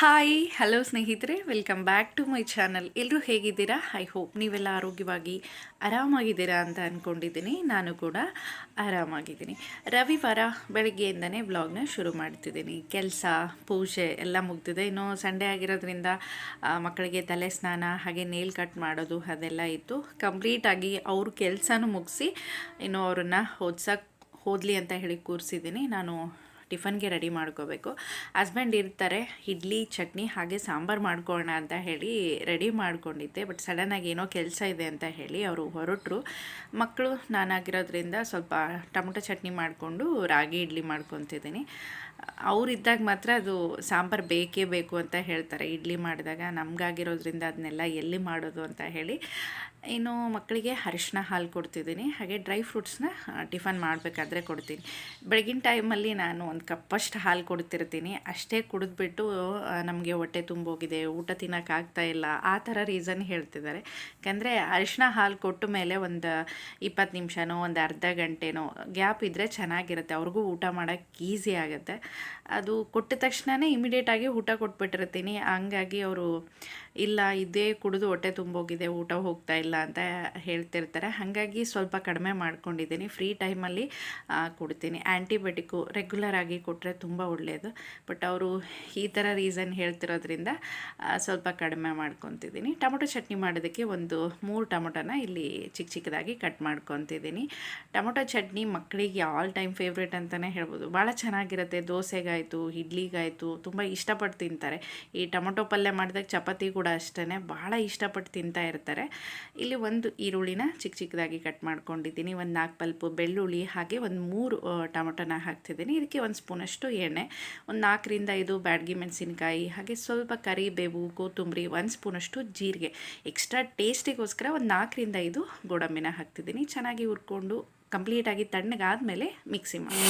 Hi, hello ಸ್ನೇಹಿತರೆ, welcome back to my channel. ಎಲ್ಲರೂ ಹೇಗಿದ್ದೀರಾ? ಐ ಹೋಪ್ ನೀವೆಲ್ಲ ಆರೋಗ್ಯವಾಗಿ ಆರಾಮಾಗಿದ್ದೀರಾ ಅಂತ ಅಂದ್ಕೊಂಡಿದ್ದೀನಿ ನಾನು ಕೂಡ ಆರಾಮಾಗಿದ್ದೀನಿ. ರವಿವಾರ ಬೆಳಗ್ಗೆಯಿಂದನೇ ಬ್ಲಾಗ್ನ ಶುರು ಮಾಡ್ತಿದ್ದೀನಿ. ಕೆಲಸ, ಪೂಜೆ ಎಲ್ಲ ಮುಗ್ದಿದೆ. ಇನ್ನು ಸಂಡೇ ಆಗಿರೋದ್ರಿಂದ ಮಕ್ಕಳಿಗೆ ತಲೆ ಸ್ನಾನ, ಹಾಗೆ ನೇಲ್ ಕಟ್ ಮಾಡೋದು ಅದೆಲ್ಲ ಇತ್ತು. ಕಂಪ್ಲೀಟಾಗಿ ಅವ್ರ ಕೆಲಸನೂ ಮುಗಿಸಿ, ಇನ್ನು ಅವ್ರನ್ನ ಓದ್ಸಕ್ಕೆ ಹೋದ್ಲಿ ಅಂತ ಹೇಳಿ ಕೂರಿಸಿದ್ದೀನಿ. ನಾನು ಟಿಫನ್ಗೆ ರೆಡಿ ಮಾಡ್ಕೋಬೇಕು. ಹಸ್ಬೆಂಡ್ ಇರ್ತಾರೆ, ಇಡ್ಲಿ, ಚಟ್ನಿ, ಹಾಗೆ ಸಾಂಬಾರು ಮಾಡ್ಕೊಳ್ಳೋಣ ಅಂತ ಹೇಳಿ ರೆಡಿ ಮಾಡ್ಕೊಂಡಿದ್ದೆ. ಬಟ್ ಸಡನ್ನಾಗಿ ಏನೋ ಕೆಲಸ ಇದೆ ಅಂತ ಹೇಳಿ ಅವರು ಹೊರಟರು. ಮಕ್ಕಳು ನಾನಾಗಿರೋದ್ರಿಂದ ಸ್ವಲ್ಪ ಟೊಮೊಟೊ ಚಟ್ನಿ ಮಾಡಿಕೊಂಡು ರಾಗಿ ಇಡ್ಲಿ ಮಾಡ್ಕೊತಿದ್ದೀನಿ. ಅವರಿದ್ದಾಗ ಮಾತ್ರ ಅದು ಸಾಂಬಾರು ಬೇಕೇ ಬೇಕು ಅಂತ ಹೇಳ್ತಾರೆ. ಇಡ್ಲಿ ಮಾಡಿದಾಗ ನಮಗಾಗಿರೋದ್ರಿಂದ ಅದನ್ನೆಲ್ಲ ಎಲ್ಲಿ ಮಾಡೋದು ಅಂತ ಹೇಳಿ. ಇನ್ನು ಮಕ್ಕಳಿಗೆ ಅರಿಶಿನ ಹಾಲು ಕೊಡ್ತಿದ್ದೀನಿ, ಹಾಗೆ ಡ್ರೈ ಫ್ರೂಟ್ಸ್ನ ಟಿಫನ್ ಮಾಡಬೇಕಾದ್ರೆ ಕೊಡ್ತೀನಿ. ಬೆಳಗಿನ ಟೈಮಲ್ಲಿ ನಾನು ಒಂದು ಕಪ್ಪಷ್ಟು ಹಾಲು ಕೊಡ್ತಿರ್ತೀನಿ. ಅಷ್ಟೇ ಕುಡಿದ್ಬಿಟ್ಟು ನಮಗೆ ಹೊಟ್ಟೆ ತುಂಬೋಗಿದೆ, ಊಟ ತಿನ್ನೋಕ್ಕಾಗ್ತಾ ಇಲ್ಲ, ಆ ಥರ ರೀಸನ್ ಹೇಳ್ತಿದ್ದಾರೆ. ಯಾಕಂದರೆ ಅರಿಶಿನ ಹಾಲು ಕೊಟ್ಟ ಮೇಲೆ ಒಂದು ಇಪ್ಪತ್ತು ನಿಮಿಷನೋ, ಒಂದು ಅರ್ಧ ಗಂಟೆನೋ ಗ್ಯಾಪ್ ಇದ್ದರೆ ಚೆನ್ನಾಗಿರುತ್ತೆ. ಅವ್ರಿಗೂ ಊಟ ಮಾಡೋಕ್ಕೆ ಈಸಿ ಆಗುತ್ತೆ. ಅದು ಕೊಟ್ಟ ತಕ್ಷಣವೇ ಇಮಿಡಿಯೇಟಾಗಿ ಊಟ ಕೊಟ್ಬಿಟ್ಟಿರ್ತೀನಿ. ಹಂಗಾಗಿ ಅವರು, ಇಲ್ಲ, ಇದೇ ಕುಡಿದು ಹೊಟ್ಟೆ ತುಂಬೋಗಿದೆ, ಊಟ ಹೋಗ್ತಾ ಇಲ್ಲ. ಅಂತ ಹೇಳ್ತಿರ್ತಾರೆ. ಹಾಗಾಗಿ ಸ್ವಲ್ಪ ಕಡಿಮೆ ಮಾಡ್ಕೊಂಡಿದ್ದೀನಿ. ಫ್ರೀ ಟೈಮಲ್ಲಿ ಕೊಡ್ತೀನಿ. ಆ್ಯಂಟಿಬಯೋಟಿಕ್ಕು ರೆಗ್ಯುಲರ್ ಆಗಿ ಕೊಟ್ಟರೆ ತುಂಬ ಒಳ್ಳೆಯದು ಬಟ್ ಅವರು ಈ ಥರ ರೀಸನ್ ಹೇಳ್ತಿರೋದ್ರಿಂದ ಸ್ವಲ್ಪ ಕಡಿಮೆ ಮಾಡ್ಕೊತಿದ್ದೀನಿ. ಟೊಮೊಟೊ ಚಟ್ನಿ ಮಾಡೋದಕ್ಕೆ ಒಂದು ಮೂರು ಟೊಮೊಟೊನ ಇಲ್ಲಿ ಚಿಕ್ಕ ಚಿಕ್ಕದಾಗಿ ಕಟ್ ಮಾಡ್ಕೊತಿದ್ದೀನಿ. ಟೊಮೊಟೊ ಚಟ್ನಿ ಮಕ್ಕಳಿಗೆ ಆಲ್ ಟೈಮ್ ಫೇವ್ರೇಟ್ ಅಂತಲೇ ಹೇಳ್ಬೋದು. ಭಾಳ ಚೆನ್ನಾಗಿರುತ್ತೆ. ದೋಸೆಗಾಯಿತು, ಇಡ್ಲಿಗಾಯಿತು, ತುಂಬ ಇಷ್ಟಪಟ್ಟು ತಿಂತಾರೆ. ಈ ಟೊಮೊಟೊ ಪಲ್ಯ ಮಾಡಿದಾಗ ಚಪಾತಿ ಕೂಡ ಅಷ್ಟೇ ಭಾಳ ಇಷ್ಟಪಟ್ಟು ತಿಂತಾ ಇರ್ತಾರೆ. ಇಲ್ಲಿ ಒಂದು ಈರುಳ್ಳಿನ ಚಿಕ್ಕ ಚಿಕ್ಕದಾಗಿ ಕಟ್ ಮಾಡ್ಕೊಂಡಿದ್ದೀನಿ. ಒಂದು ನಾಲ್ಕು ಪಲ್ಪು ಬೆಳ್ಳುಳ್ಳಿ, ಹಾಗೆ ಒಂದು ಮೂರು ಟೊಮೊಟೊನ ಹಾಕ್ತಿದ್ದೀನಿ. ಇದಕ್ಕೆ ಒಂದು ಸ್ಪೂನಷ್ಟು ಎಣ್ಣೆ, ಒಂದು ನಾಲ್ಕರಿಂದ ಐದು ಬ್ಯಾಡ್ಗಿ ಮೆಣಸಿನ್ಕಾಯಿ, ಹಾಗೆ ಸ್ವಲ್ಪ ಕರಿಬೇವು, ಕೊತ್ತಂಬರಿ, ಒಂದು ಸ್ಪೂನಷ್ಟು ಜೀರಿಗೆ. ಎಕ್ಸ್ಟ್ರಾ ಟೇಸ್ಟಿಗೋಸ್ಕರ ಒಂದು ನಾಲ್ಕರಿಂದ ಐದು ಗೋಡಂಬಿನ ಹಾಕ್ತಿದ್ದೀನಿ. ಚೆನ್ನಾಗಿ ಹುರ್ಕೊಂಡು ಕಂಪ್ಲೀಟಾಗಿ ತಣ್ಣಗಾದಮೇಲೆ ಮಿಕ್ಸಿ ಮಾಡಿ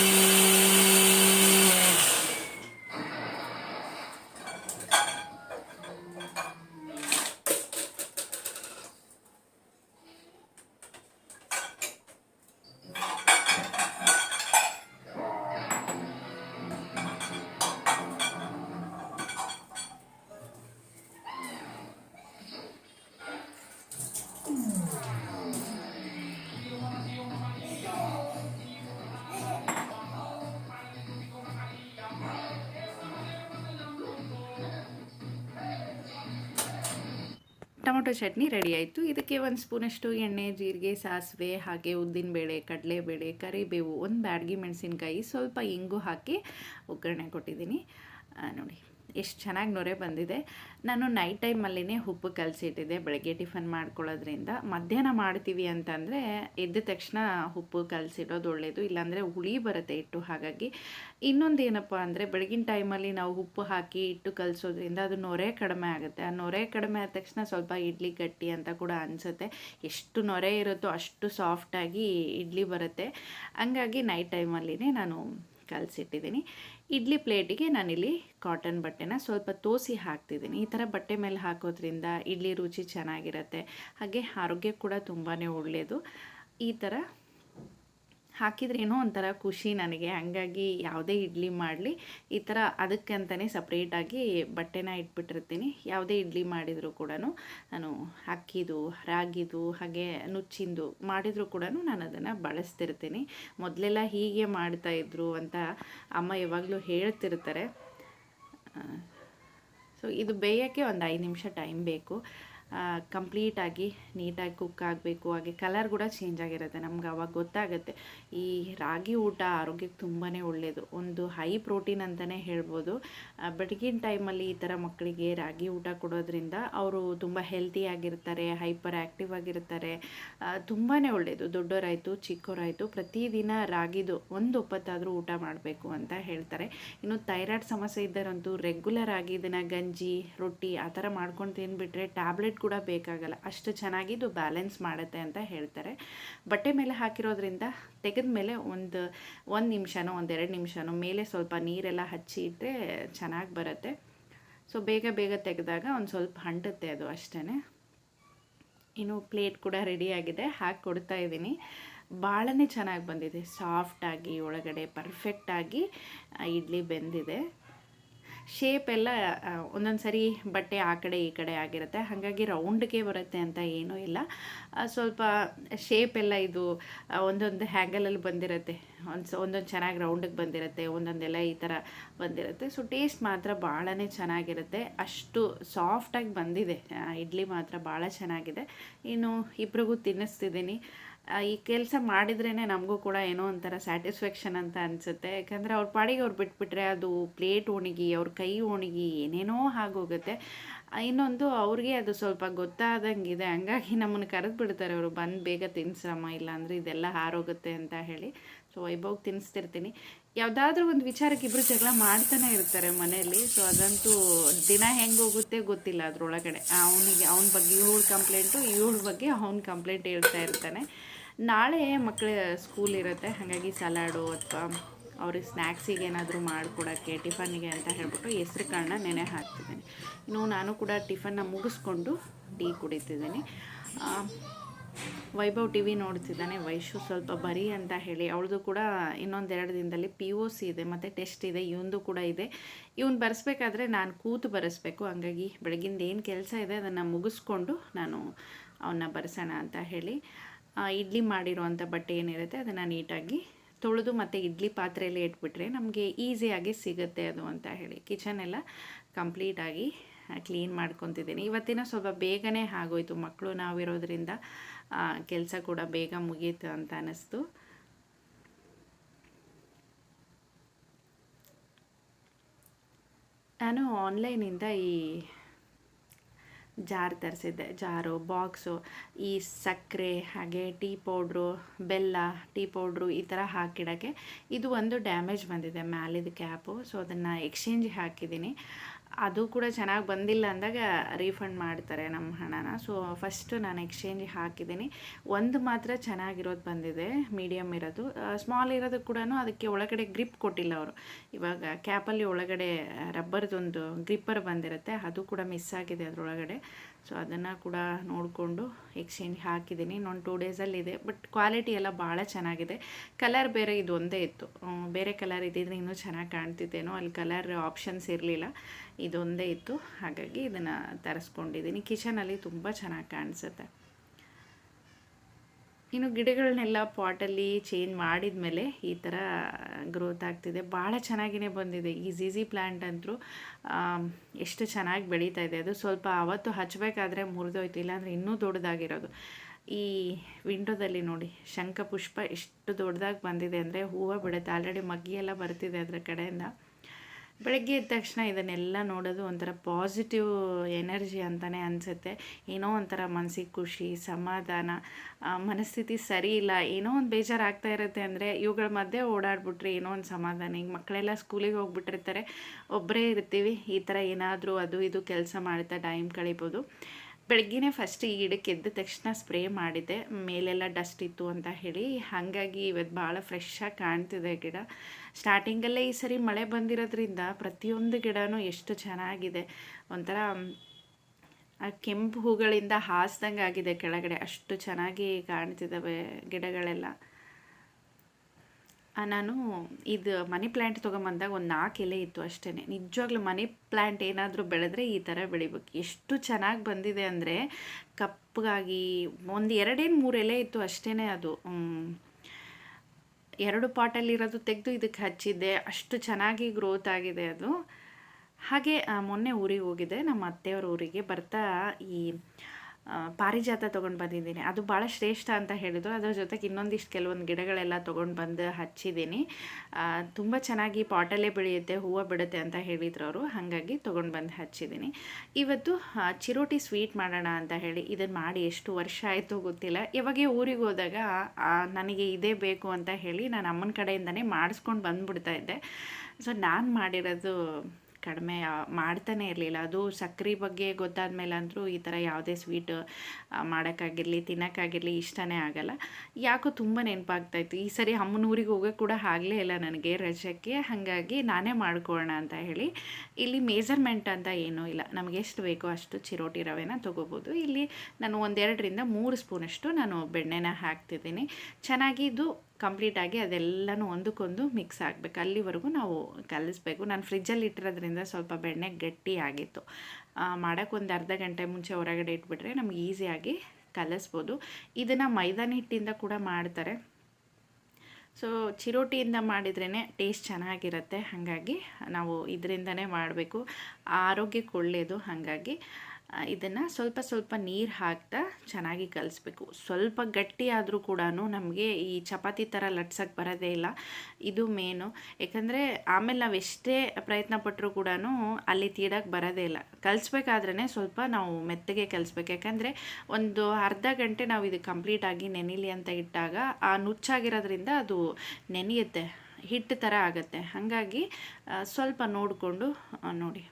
ಟೊಮೊಟೊ ಚಟ್ನಿ ರೆಡಿ ಆಯಿತು. ಇದಕ್ಕೆ ಒಂದು ಸ್ಪೂನಷ್ಟು ಎಣ್ಣೆ, ಜೀರಿಗೆ, ಸಾಸಿವೆ, ಹಾಗೆ ಉದ್ದಿನಬೇಳೆ ಕಡಲೆಬೇಳೆ, ಕರಿಬೇವು, ಒಂದು ಬ್ಯಾಡ್ಗಿ ಮೆಣಸಿನ್ಕಾಯಿ, ಸ್ವಲ್ಪ ಇಂಗು ಹಾಕಿ ಒಗ್ಗರಣೆ ಕೊಟ್ಟಿದ್ದೀನಿ. ನೋಡಿ. ಎಷ್ಟು ಚೆನ್ನಾಗಿ ನೊರೆ ಬಂದಿದೆ. ನಾನು ನೈಟ್ ಟೈಮಲ್ಲಿನೇ ಉಪ್ಪು ಕಲಸಿಟ್ಟಿದ್ದೆ, ಬೆಳಗ್ಗೆ ಟಿಫನ್ ಮಾಡ್ಕೊಳ್ಳೋದ್ರಿಂದ. ಮಧ್ಯಾಹ್ನ ಮಾಡ್ತೀವಿ ಅಂತಂದರೆ ಎದ್ದ ತಕ್ಷಣ ಉಪ್ಪು ಕಲಸಿಡೋದು ಒಳ್ಳೆಯದು ಇಲ್ಲಾಂದರೆ ಹುಳಿ ಬರುತ್ತೆ ಇಟ್ಟು ಹಾಗಾಗಿ ಇನ್ನೊಂದು ಏನಪ್ಪ ಅಂದರೆ ಬೆಳಗಿನ ಟೈಮಲ್ಲಿ ನಾವು ಉಪ್ಪು ಹಾಕಿ ಇಟ್ಟು ಕಲಿಸೋದ್ರಿಂದ ಅದು ನೊರೆ ಕಡಿಮೆ ಆಗುತ್ತೆ. ಆ ನೊರೆ ಕಡಿಮೆ ಆದ ತಕ್ಷಣ ಸ್ವಲ್ಪ ಇಡ್ಲಿ ಗಟ್ಟಿ ಅಂತ ಕೂಡ ಅನಿಸುತ್ತೆ. ಎಷ್ಟು ನೊರೆ ಇರುತ್ತೋ ಅಷ್ಟು ಸಾಫ್ಟಾಗಿ ಇಡ್ಲಿ ಬರುತ್ತೆ. ಹಂಗಾಗಿ ನೈಟ್ ಟೈಮಲ್ಲಿನೇ ನಾನು ಕಲಸಿಟ್ಟಿದ್ದೀನಿ. ಇಡ್ಲಿ ಪ್ಲೇಟಿಗೆ ನಾನಿಲ್ಲಿ ಕಾಟನ್ ಬಟ್ಟೆನ ಸ್ವಲ್ಪ ತೋಸಿ ಹಾಕ್ತಿದ್ದೀನಿ. ಈ ಥರ ಬಟ್ಟೆ ಮೇಲೆ ಹಾಕೋದ್ರಿಂದ ಇಡ್ಲಿ ರುಚಿ ಚೆನ್ನಾಗಿರುತ್ತೆ. ಹಾಗೆ ಆರೋಗ್ಯ ಕೂಡ ತುಂಬಾ ಒಳ್ಳೆಯದು ಈ ಥರ ಹಾಕಿದ್ರೆ ಏನೋ ಒಂಥರ ಖುಷಿ ನನಗೆ. ಹಂಗಾಗಿ ಯಾವುದೇ ಇಡ್ಲಿ ಮಾಡಲಿ. ಈ ಥರ ಅದಕ್ಕಂತಲೇ ಸಪ್ರೇಟಾಗಿ ಬಟ್ಟೆನ ಇಟ್ಬಿಟ್ಟಿರ್ತೀನಿ. ಯಾವುದೇ ಇಡ್ಲಿ ಮಾಡಿದರೂ ಕೂಡ ನಾನು ಅಕ್ಕಿದು, ರಾಗಿದು, ಹಾಗೆ ನುಚ್ಚಿಂದು ಮಾಡಿದರೂ ಕೂಡ ನಾನು ಅದನ್ನು ಬಳಸ್ತಿರ್ತೀನಿ. ಮೊದಲೆಲ್ಲ ಹೀಗೆ ಮಾಡ್ತಾಯಿದ್ರು ಅಂತ ಅಮ್ಮ ಯಾವಾಗಲೂ ಹೇಳ್ತಿರ್ತಾರೆ. ಸೊ ಇದು ಬೇಯೋಕ್ಕೆ ಒಂದು ಐದು ನಿಮಿಷ ಟೈಮ್ ಬೇಕು. ಕಂಪ್ಲೀಟಾಗಿ ನೀಟಾಗಿ ಕುಕ್ ಆಗಬೇಕು, ಹಾಗೆ ಕಲರ್ ಕೂಡ ಚೇಂಜ್ ಆಗಿರುತ್ತೆ, ನಮ್ಗೆ ಅವಾಗ ಗೊತ್ತಾಗುತ್ತೆ. ಈ ರಾಗಿ ಊಟ ಆರೋಗ್ಯಕ್ಕೆ ತುಂಬಾ ಒಳ್ಳೆಯದು ಒಂದು ಹೈ ಪ್ರೋಟೀನ್ ಅಂತಲೇ ಹೇಳ್ಬೋದು. ಬೆಳಗಿನ ಟೈಮಲ್ಲಿ ಈ ಥರ ಮಕ್ಕಳಿಗೆ ರಾಗಿ ಊಟ ಕೊಡೋದ್ರಿಂದ ಅವರು ತುಂಬ ಹೆಲ್ತಿಯಾಗಿರ್ತಾರೆ ಹೈಪರ್ ಆ್ಯಕ್ಟಿವ್ ಆಗಿರ್ತಾರೆ. ತುಂಬಾ ಒಳ್ಳೆಯದು ದೊಡ್ಡವರಾಯಿತು ಚಿಕ್ಕವರಾಯಿತು ಪ್ರತಿದಿನ ರಾಗಿದು ಒಂದು ಒಪ್ಪತ್ತಾದರೂ ಊಟ ಮಾಡಬೇಕು ಅಂತ ಹೇಳ್ತಾರೆ. ಇನ್ನು ಥೈರಾಯ್ಡ್ ಸಮಸ್ಯೆ ಇದ್ದರಂತೂ ರೆಗ್ಯುಲರ್ ಆಗಿ ಇದನ್ನು ಗಂಜಿ, ರೊಟ್ಟಿ ಆ ಥರ ಮಾಡ್ಕೊಂಡು ತಿನ್ಬಿಟ್ರೆ ಟ್ಯಾಬ್ಲೆಟ್ ಕೂಡ ಬೇಕಾಗಲ್ಲ. ಅಷ್ಟು ಚೆನ್ನಾಗಿ ಇದು ಬ್ಯಾಲೆನ್ಸ್ ಮಾಡುತ್ತೆ ಅಂತ ಹೇಳ್ತಾರೆ. ಬಟ್ಟೆ ಮೇಲೆ ಹಾಕಿರೋದ್ರಿಂದ ತೆಗೆದ ಮೇಲೆ ಒಂದು ಒಂದು ನಿಮಿಷನೋ ಒಂದೆರಡು ನಿಮಿಷನೋ, ಮೇಲೆ ಸ್ವಲ್ಪ ನೀರೆಲ್ಲ ಹಚ್ಚಿ ಇಟ್ಟರೆ ಚೆನ್ನಾಗಿ ಬರುತ್ತೆ. ಸೊ ಬೇಗ ಬೇಗ ತೆಗೆದಾಗ ಒಂದು ಸ್ವಲ್ಪ ಹಂಟುತ್ತೆ ಅದು ಅಷ್ಟೇ ಇನ್ನು ಪ್ಲೇಟ್ ಕೂಡ ರೆಡಿಯಾಗಿದೆ ಹಾಕಿ ಕೊಡ್ತಾ ಇದ್ದೀನಿ. ಭಾಳನೇ ಚೆನ್ನಾಗಿ ಬಂದಿದೆ. ಸಾಫ್ಟಾಗಿ ಒಳಗಡೆ ಪರ್ಫೆಕ್ಟಾಗಿ ಇಡ್ಲಿ ಬೆಂದಿದೆ. ಶೇಪ್ ಎಲ್ಲ ಒಂದೊಂದು ಸರಿ ಬಟ್ಟೆ ಆ ಕಡೆ ಈ ಕಡೆ ಆಗಿರುತ್ತೆ. ಹಾಗಾಗಿ ರೌಂಡ್ಗೆ ಬರುತ್ತೆ ಅಂತ ಏನೂ ಇಲ್ಲ. ಸ್ವಲ್ಪ ಶೇಪ್ ಎಲ್ಲ ಇದು ಒಂದೊಂದು ಹ್ಯಾಂಗಲಲ್ಲಿ ಬಂದಿರುತ್ತೆ. ಒಂದು ಒಂದೊಂದು ಚೆನ್ನಾಗಿ ರೌಂಡಿಗೆ ಬಂದಿರುತ್ತೆ ಒಂದೊಂದೆಲ್ಲ ಈ ಥರ ಬಂದಿರುತ್ತೆ. ಸೊ ಟೇಸ್ಟ್ ಮಾತ್ರ ಭಾಳನೇ ಚೆನ್ನಾಗಿರುತ್ತೆ. ಅಷ್ಟು ಸಾಫ್ಟಾಗಿ ಬಂದಿದೆ. ಇಡ್ಲಿ ಮಾತ್ರ ಭಾಳ ಚೆನ್ನಾಗಿದೆ. ಇನ್ನು ಇಬ್ರಿಗೂ ತಿನ್ನಿಸ್ತಿದ್ದೀನಿ. ಈ ಕೆಲಸ ಮಾಡಿದ್ರೇ ನಮಗೂ ಕೂಡ ಏನೋ ಒಂಥರ ಸ್ಯಾಟಿಸ್ಫ್ಯಾಕ್ಷನ್ ಅಂತ ಅನಿಸುತ್ತೆ. ಯಾಕಂದರೆ ಅವ್ರ ಪಾಡಿಗೆ ಅವ್ರು ಬಿಟ್ಬಿಟ್ರೆ ಅದು ಪ್ಲೇಟ್ ಒಣಗಿ, ಅವ್ರ ಕೈ ಒಣಗಿ ಏನೇನೋ ಆಗೋಗುತ್ತೆ. ಇನ್ನೊಂದು ಅವ್ರಿಗೆ ಅದು ಸ್ವಲ್ಪ ಗೊತ್ತಾದಂಗಿದೆ. ಹಂಗಾಗಿ ನಮ್ಮನ್ನು ಕರೆದು ಬಿಡ್ತಾರೆ ಅವರು, ಬಂದು ಬೇಗ ತಿನ್ಸಮ್ಮ ಇಲ್ಲ ಅಂದರೆ ಇದೆಲ್ಲ ಹಾರೋಗುತ್ತೆ ಅಂತ ಹೇಳಿ. ಸೊ ವೈಭವ್ ತಿನ್ನಿಸ್ತಿರ್ತೀನಿ ಯಾವುದಾದ್ರೂ ಒಂದು ವಿಚಾರಕ್ಕೆ ಇಬ್ಬರು ಜಗಳ ಮಾಡ್ತಾನೆ ಇರ್ತಾರೆ ಮನೆಯಲ್ಲಿ. ಸೊ ಅದಂತೂ ದಿನ ಹೆಂಗೆ ಹೋಗುತ್ತೆ ಗೊತ್ತಿಲ್ಲ ಅದರೊಳಗಡೆ. ಅವನಿಗೆ, ಅವನ ಬಗ್ಗೆ, ಇವಳು ಕಂಪ್ಲೇಂಟು ಇವಳ ಬಗ್ಗೆ ಅವ್ನ ಕಂಪ್ಲೇಂಟ್ ಹೇಳ್ತಾ ಇರ್ತಾನೆ. ನಾಳೆ ಮಕ್ಕಳ ಸ್ಕೂಲ್ ಇರುತ್ತೆ, ಹಾಗಾಗಿ ಸಲಾಡು ಅಥವಾ ಅವ್ರಿಗೆ ಸ್ನ್ಯಾಕ್ಸಿಗೆ ಏನಾದರೂ ಮಾಡಿಕೊಡೋಕ್ಕೆ ಟಿಫನ್ನಿಗೆ ಅಂತ ಹೇಳ್ಬಿಟ್ಟು ಹೆಸ್ರು ಕಾಳನ್ನ ನೆನೆ ಹಾಕ್ತಿದ್ದೀನಿ. ಇನ್ನು ನಾನು ಕೂಡ ಟಿಫನ್ನ ಮುಗಿಸ್ಕೊಂಡು ಟೀ ಕುಡಿತಿದ್ದೀನಿ. ವೈಭವ್ ಟಿ ವಿ ನೋಡ್ತಿದ್ದಾನೆ, ವೈಶು ಸ್ವಲ್ಪ ಬರಿ ಅಂತ ಹೇಳಿ, ಅವಳದು ಕೂಡ ಇನ್ನೊಂದೆರಡು ದಿನದಲ್ಲಿ ಪಿ ಓ ಸಿ ಇದೆ, ಮತ್ತು ಟೆಸ್ಟ್ ಇದೆ, ಇವಂದು ಕೂಡ ಇದೆ. ಇವನು ಬರೆಸ್ಬೇಕಾದ್ರೆ ನಾನು ಕೂತು ಬರೆಸ್ಬೇಕು, ಹಂಗಾಗಿ ಬೆಳಗಿಂದ ಏನು ಕೆಲಸ ಇದೆ ಅದನ್ನು ಮುಗಿಸ್ಕೊಂಡು ನಾನು ಅವನ್ನ ಬರೆಸೋಣ ಅಂತ ಹೇಳಿ. ಇಡ್ಲಿ ಮಾಡಿರೋವಂಥ ಬಟ್ಟೆ ಏನಿರುತ್ತೆ ಅದನ್ನು ನೀಟಾಗಿ ತೊಳೆದು ಮತ್ತು ಇಡ್ಲಿ ಪಾತ್ರೆಯಲ್ಲಿ ಇಟ್ಬಿಟ್ರೆ ನಮಗೆ ಈಸಿಯಾಗಿ ಸಿಗುತ್ತೆ ಅದು ಅಂತ ಹೇಳಿ. ಕಿಚನ್ ಎಲ್ಲ ಕಂಪ್ಲೀಟಾಗಿ ಕ್ಲೀನ್ ಮಾಡ್ಕೊತಿದ್ದೀನಿ. ಇವತ್ತಿನ ಸ್ವಲ್ಪ ಬೇಗನೆ ಆಗೋಯ್ತು. ಮಕ್ಕಳು ನಾವಿರೋದ್ರಿಂದ ಕೆಲಸ ಕೂಡ ಬೇಗ ಮುಗೀತು ಅಂತ ಅನ್ನಿಸ್ತು ನಾನು ಆನ್ಲೈನಿಂದ ಈ ಜಾರ್ ತರಿಸಿದ್ದೆ, ಜಾರು, ಬಾಕ್ಸು, ಈ ಸಕ್ಕರೆ, ಹಾಗೆ ಟೀ ಪೌಡ್ರು, ಬೆಲ್ಲ, ಟೀ ಪೌಡ್ರು ಈ ಥರ ಹಾಕಿಡೋಕ್ಕೆ ಇದು ಒಂದು ಡ್ಯಾಮೇಜ್ ಬಂದಿದೆ ಮ್ಯಾಲಿದ ಕ್ಯಾಪು. ಸೊ ಅದನ್ನು ಎಕ್ಸ್ಚೇಂಜ್ ಹಾಕಿದ್ದೀನಿ. ಅದು ಕೂಡ ಚೆನ್ನಾಗಿ ಬಂದಿಲ್ಲ ಅಂದಾಗ ರೀಫಂಡ್ ಮಾಡ್ತಾರೆ ನಮ್ಮ ಹಣನ. ಸೊ ಫಸ್ಟು ನಾನು ಎಕ್ಸ್ಚೇಂಜ್ ಹಾಕಿದ್ದೀನಿ. ಒಂದು ಮಾತ್ರ ಚೆನ್ನಾಗಿರೋದು ಬಂದಿದೆ ಮೀಡಿಯಮ್ ಇರೋದು. ಸ್ಮಾಲ್ ಇರೋದು ಕೂಡ ಅದಕ್ಕೆ ಒಳಗಡೆ ಗ್ರಿಪ್ ಕೊಟ್ಟಿಲ್ಲ ಅವರು. ಇವಾಗ ಕ್ಯಾಪಲ್ಲಿ ಒಳಗಡೆ ರಬ್ಬರ್ದೊಂದು ಗ್ರಿಪ್ಪರ್ ಬಂದಿರುತ್ತೆ, ಅದು ಕೂಡ ಮಿಸ್ ಆಗಿದೆ ಅದರೊಳಗಡೆ. ಸೊ ಅದನ್ನು ಕೂಡ ನೋಡಿಕೊಂಡು ಎಕ್ಸ್ಚೇಂಜ್ ಹಾಕಿದ್ದೀನಿ. ಇನ್ನೊಂದು ಟೂ ಡೇಸಲ್ಲಿದೆ ಬಟ್ ಕ್ವಾಲಿಟಿ ಎಲ್ಲ ಭಾಳ ಚೆನ್ನಾಗಿದೆ. ಕಲರ್ ಬೇರೆ ಇದು ಒಂದೇ ಇತ್ತು. ಬೇರೆ ಕಲರ್ ಇದ್ದಿದ್ರೆ ಇನ್ನೂ ಚೆನ್ನಾಗಿ ಕಾಣ್ತಿದ್ದೇನೋ ಅಲ್ಲಿ ಕಲರ್ ಆಪ್ಷನ್ಸ್ ಇರಲಿಲ್ಲ. ಇದೊಂದೇ ಇತ್ತು. ಹಾಗಾಗಿ ಇದನ್ನು ತರಿಸ್ಕೊಂಡಿದ್ದೀನಿ. ಕಿಚನಲ್ಲಿ ತುಂಬ ಚೆನ್ನಾಗಿ ಕಾಣಿಸುತ್ತೆ. ಇನ್ನು ಗಿಡಗಳನ್ನೆಲ್ಲ ಪಾಟಲ್ಲಿ ಚೇಂಜ್ ಮಾಡಿದ ಮೇಲೆ ಈ ಥರ ಗ್ರೋತ್ ಆಗ್ತಿದೆ. ಭಾಳ ಚೆನ್ನಾಗಿಯೇ ಬಂದಿದೆ. ಈ ಝೀಝಿ ಪ್ಲ್ಯಾಂಟ್ ಅಂತೂ ಎಷ್ಟು ಚೆನ್ನಾಗಿ ಬೆಳೀತಾ ಇದೆ. ಅದು ಸ್ವಲ್ಪ ಆವತ್ತು ಹಚ್ಚಬೇಕಾದ್ರೆ ಮುರಿದೋಯ್ತು. ಇಲ್ಲಾಂದರೆ ಇನ್ನೂ ದೊಡ್ಡದಾಗಿರೋದು. ಈ ವಿಂಡೋದಲ್ಲಿ ನೋಡಿ, ಶಂಖಪುಷ್ಪ ಎಷ್ಟು ದೊಡ್ಡದಾಗಿ ಬಂದಿದೆ ಅಂದರೆ ಹೂವು ಬಿಡುತ್ತೆ. ಆಲ್ರೆಡಿ ಮಗ್ಗಿ ಎಲ್ಲ ಬರ್ತಿದೆ ಅದರ ಕಡೆಯಿಂದ. ಬೆಳಗ್ಗೆ ಎದ್ದ ತಕ್ಷಣ ಇದನ್ನೆಲ್ಲ ನೋಡೋದು ಒಂಥರ ಪಾಸಿಟಿವ್ ಎನರ್ಜಿ ಅಂತಲೇ ಅನಿಸುತ್ತೆ. ಏನೋ ಒಂಥರ ಮನಸ್ಸಿಗೆ ಖುಷಿ, ಸಮಾಧಾನ ಮನಸ್ಥಿತಿ ಸರಿ ಇಲ್ಲ, ಏನೋ ಒಂದು ಬೇಜಾರಾಗ್ತಾ ಇರುತ್ತೆ ಅಂದರೆ ಇವುಗಳ ಮಧ್ಯೆ ಓಡಾಡ್ಬಿಟ್ರೆ ಏನೋ ಒಂದು ಸಮಾಧಾನ. ಈಗ ಮಕ್ಕಳೆಲ್ಲ ಸ್ಕೂಲಿಗೆ ಹೋಗ್ಬಿಟ್ಟಿರ್ತಾರೆ ಒಬ್ಬರೇ ಇರ್ತೀವಿ, ಈ ಥರ ಏನಾದರೂ ಅದು ಇದು ಕೆಲಸ ಮಾಡ್ತಾ ಟೈಮ್ ಕಳಿಬೋದು. ಬೆಳಗ್ಗೆನೇ ಫಸ್ಟ್ ಈ ಗಿಡಕ್ಕೆ ಎದ್ದ ತಕ್ಷಣ ಸ್ಪ್ರೇ ಮಾಡಿದ್ದೆ ಮೇಲೆಲ್ಲ ಡಸ್ಟ್ ಇತ್ತು ಅಂತ ಹೇಳಿ. ಹಾಗಾಗಿ ಇವತ್ತು ಭಾಳ ಫ್ರೆಶ್ ಆಗಿ ಕಾಣ್ತಿದೆ ಗಿಡ. ಸ್ಟಾರ್ಟಿಂಗಲ್ಲೇ ಈ ಸರಿ ಮಳೆ ಬಂದಿರೋದ್ರಿಂದ ಪ್ರತಿಯೊಂದು ಗಿಡನೂ ಎಷ್ಟು ಚೆನ್ನಾಗಿದೆ. ಒಂಥರ ಕೆಂಪು ಹೂಗಳಿಂದ ಹಾಸ್ದಂಗೆ ಆಗಿದೆ ಕೆಳಗಡೆ. ಅಷ್ಟು ಚೆನ್ನಾಗಿ ಕಾಣ್ತಿದ್ದಾವೆ ಗಿಡಗಳೆಲ್ಲ. ನಾನು ಇದು ಮನಿ ಪ್ಲ್ಯಾಂಟ್ ತೊಗೊಂಬಂದಾಗ ಒಂದು ನಾಲ್ಕು ಎಲೆ ಇತ್ತು ಅಷ್ಟೇ ನಿಜವಾಗ್ಲೂ ಮನಿ ಪ್ಲ್ಯಾಂಟ್ ಏನಾದರೂ ಬೆಳೆದ್ರೆ ಈ ಥರ ಬೆಳಿಬೇಕು. ಎಷ್ಟು ಚೆನ್ನಾಗಿ ಬಂದಿದೆ ಅಂದರೆ ಕಪ್ಪಗಾಗಿ ಒಂದು ಎರಡೇನು ಮೂರು ಎಲೆ ಇತ್ತು ಅಷ್ಟೇ ಅದು. ಎರಡು ಪಾಟಲ್ಲಿರೋದು ತೆಗೆದು ಇದಕ್ಕೆ ಹಚ್ಚಿದ್ದೆ. ಅಷ್ಟು ಚೆನ್ನಾಗಿ ಗ್ರೋತ್ ಆಗಿದೆ ಅದು. ಹಾಗೆ ಮೊನ್ನೆ ಊರಿಗೆ ಹೋಗಿದ್ದೆ. ನಮ್ಮ ಅತ್ತೆಯವ್ರ ಊರಿಗೆ ಬರ್ತಾ ಈ ಪಾರಿಜಾತ ತೊಗೊಂಡು ಬಂದಿದ್ದೀನಿ. ಅದು ಭಾಳ ಶ್ರೇಷ್ಠ ಅಂತ ಹೇಳಿದ್ರು. ಅದರ ಜೊತೆಗೆ ಇನ್ನೊಂದಿಷ್ಟು ಕೆಲವೊಂದು ಗಿಡಗಳೆಲ್ಲ ತೊಗೊಂಡು ಬಂದು ಹಚ್ಚಿದ್ದೀನಿ. ತುಂಬ ಚೆನ್ನಾಗಿ ಪಾಟಲ್ಲೇ ಬೆಳೆಯುತ್ತೆ, ಹೂವು ಬಿಡುತ್ತೆ ಅಂತ ಹೇಳಿದ್ರು ಅವರು ಹಾಗಾಗಿ ತೊಗೊಂಡು ಬಂದು ಹಚ್ಚಿದ್ದೀನಿ. ಇವತ್ತು ಚಿರೋಟಿ ಸ್ವೀಟ್ ಮಾಡೋಣ ಅಂತ ಹೇಳಿ ಇದನ್ನು ಮಾಡಿ ಎಷ್ಟು ವರ್ಷ ಆಯಿತು ಗೊತ್ತಿಲ್ಲ. ಯಾವಾಗ ಊರಿಗೆ ಹೋದಾಗ ನನಗೆ ಇದೇ ಬೇಕು ಅಂತ ಹೇಳಿ ನಾನು ಅಮ್ಮನ ಕಡೆಯಿಂದನೇ ಮಾಡಿಸ್ಕೊಂಡು ಬಂದುಬಿಡ್ತಾ ಇದ್ದೆ. ಸೊ ನಾನು ಮಾಡಿರೋದು ಕಡಿಮೆ ಮಾಡ್ತಾನೆ ಇರಲಿಲ್ಲ. ಅದು ಸಕ್ರೆ ಬಗ್ಗೆ ಗೊತ್ತಾದ ಮೇಲೆ ಅಂದರೂ ಈ ಥರ ಯಾವುದೇ ಸ್ವೀಟ್ ಮಾಡೋಕ್ಕಾಗಿರಲಿ, ತಿನ್ನೋಕ್ಕಾಗಿರಲಿ ಇಷ್ಟನೇ ಆಗಲ್ಲ. ಯಾಕೋ ತುಂಬ ನೆನಪಾಗ್ತಾಯಿತ್ತು ಈ ಸರಿ ಅಮ್ಮನ ಊರಿಗೆ ಹೋಗೋಕೆ ಕೂಡ ಆಗಲೇ ಇಲ್ಲ ನನಗೆ ರಜಕ್ಕೆ. ಹಾಗಾಗಿ ನಾನೇ ಮಾಡ್ಕೊಳ್ಳೋಣ ಅಂತ ಹೇಳಿ. ಇಲ್ಲಿ ಮೇಜರ್ಮೆಂಟ್ ಅಂತ ಏನೂ ಇಲ್ಲ. ನಮಗೆ ಎಷ್ಟು ಬೇಕೋ ಅಷ್ಟು ಚಿರೋಟಿ ರವೆನ ತೊಗೋಬೋದು. ಇಲ್ಲಿ ನಾನು ಒಂದೆರಡರಿಂದ ಮೂರು ಸ್ಪೂನಷ್ಟು ನಾನು ಬೆಣ್ಣೆನ ಹಾಕ್ತಿದ್ದೀನಿ. ಚೆನ್ನಾಗಿ ಇದು ಕಂಪ್ಲೀಟಾಗಿ ಅದೆಲ್ಲನೂ ಒಂದಕ್ಕೊಂದು ಮಿಕ್ಸ್ ಆಗಬೇಕು. ಅಲ್ಲಿವರೆಗೂ ನಾವು ಕಲಿಸ್ಬೇಕು. ನಾನು ಫ್ರಿಜ್ಜಲ್ಲಿ ಇಟ್ಟಿರೋದ್ರಿಂದ ಸ್ವಲ್ಪ ಬೆಣ್ಣೆ ಗಟ್ಟಿ ಆಗಿತ್ತು. ಮಾಡೋಕ್ಕೆ ಒಂದು ಅರ್ಧ ಗಂಟೆ ಮುಂಚೆ ಹೊರಗಡೆ ಇಟ್ಬಿಟ್ರೆ ನಮ್ಗೆ ಈಸಿಯಾಗಿ ಕಲಿಸ್ಬೋದು. ಇದನ್ನು ಮೈದಾನ ಹಿಟ್ಟಿಂದ ಕೂಡ ಮಾಡ್ತಾರೆ. ಸೊ ಚಿರೋಟಿಯಿಂದ ಮಾಡಿದ್ರೇ ಟೇಸ್ಟ್ ಚೆನ್ನಾಗಿರುತ್ತೆ. ಹಾಗಾಗಿ ನಾವು ಇದರಿಂದನೇ ಮಾಡಬೇಕು. ಆರೋಗ್ಯಕ್ಕೆ ಒಳ್ಳೆಯದು ಹಾಗಾಗಿ. ಇದನ್ನು ಸ್ವಲ್ಪ ಸ್ವಲ್ಪ ನೀರು ಹಾಕ್ತಾ ಚೆನ್ನಾಗಿ ಕಲಿಸ್ಬೇಕು. ಸ್ವಲ್ಪ ಗಟ್ಟಿ ಆದರೂ ಕೂಡ ನಮಗೆ ಈ ಚಪಾತಿ ಥರ ಲಟ್ಸಕ್ಕೆ ಬರೋದೇ ಇಲ್ಲ. ಇದು ಮೇನು. ಯಾಕಂದರೆ ಆಮೇಲೆ ನಾವು ಎಷ್ಟೇ ಪ್ರಯತ್ನ ಪಟ್ಟರೂ ಕೂಡ ಅಲ್ಲಿ ತೀಡಕ್ಕೆ ಬರೋದೇ ಇಲ್ಲ. ಕಲಿಸ್ಬೇಕಾದ್ರೇ ಸ್ವಲ್ಪ ನಾವು ಮೆತ್ತಗೆ ಕಲಿಸ್ಬೇಕು. ಯಾಕಂದರೆ ಒಂದು ಅರ್ಧ ಗಂಟೆ ನಾವು ಇದು ಕಂಪ್ಲೀಟಾಗಿ ನೆನಿಲಿ ಅಂತ ಇಟ್ಟಾಗ ಆ ನುಚ್ಚಾಗಿರೋದ್ರಿಂದ ಅದು ನೆನೆಯುತ್ತೆ. ಹಿಟ್ಟು ಥರ ಆಗುತ್ತೆ. ಹಾಗಾಗಿ ಸ್ವಲ್ಪ ನೋಡಿಕೊಂಡು ನೋಡಿ.